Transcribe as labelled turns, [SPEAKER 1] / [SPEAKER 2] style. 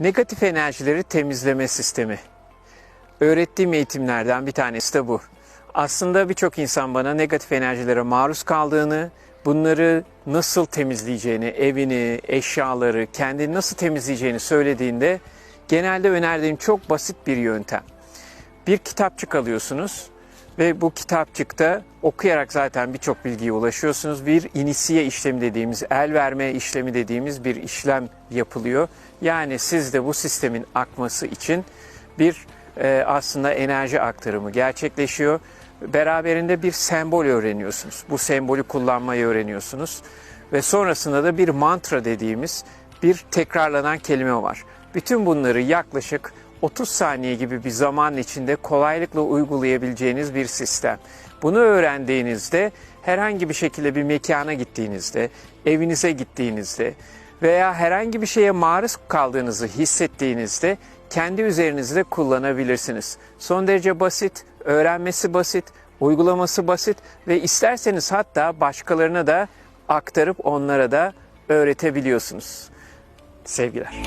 [SPEAKER 1] Negatif enerjileri temizleme sistemi. Öğrettiğim eğitimlerden bir tanesi de bu. Aslında birçok insan bana negatif enerjilere maruz kaldığını, bunları nasıl temizleyeceğini, evini, eşyaları, kendini nasıl temizleyeceğini söylediğinde genelde önerdiğim çok basit bir yöntem. Bir kitapçık alıyorsunuz ve bu kitapçıkta okuyarak zaten birçok bilgiye ulaşıyorsunuz. Bir inisiye işlemi dediğimiz, el verme işlemi dediğimiz bir işlem yapılıyor. Yani siz de bu sistemin akması için bir e, aslında enerji aktarımı gerçekleşiyor. Beraberinde bir sembol öğreniyorsunuz. Bu sembolü kullanmayı öğreniyorsunuz. Ve sonrasında da bir mantra dediğimiz bir tekrarlanan kelime var. Bütün bunları yaklaşık 30 saniye gibi bir zaman içinde kolaylıkla uygulayabileceğiniz bir sistem. Bunu öğrendiğinizde herhangi bir şekilde bir mekana gittiğinizde, evinize gittiğinizde veya herhangi bir şeye maruz kaldığınızı hissettiğinizde kendi üzerinizde kullanabilirsiniz. Son derece basit, öğrenmesi basit, uygulaması basit ve isterseniz hatta başkalarına da aktarıp onlara da öğretebiliyorsunuz. Sevgiler.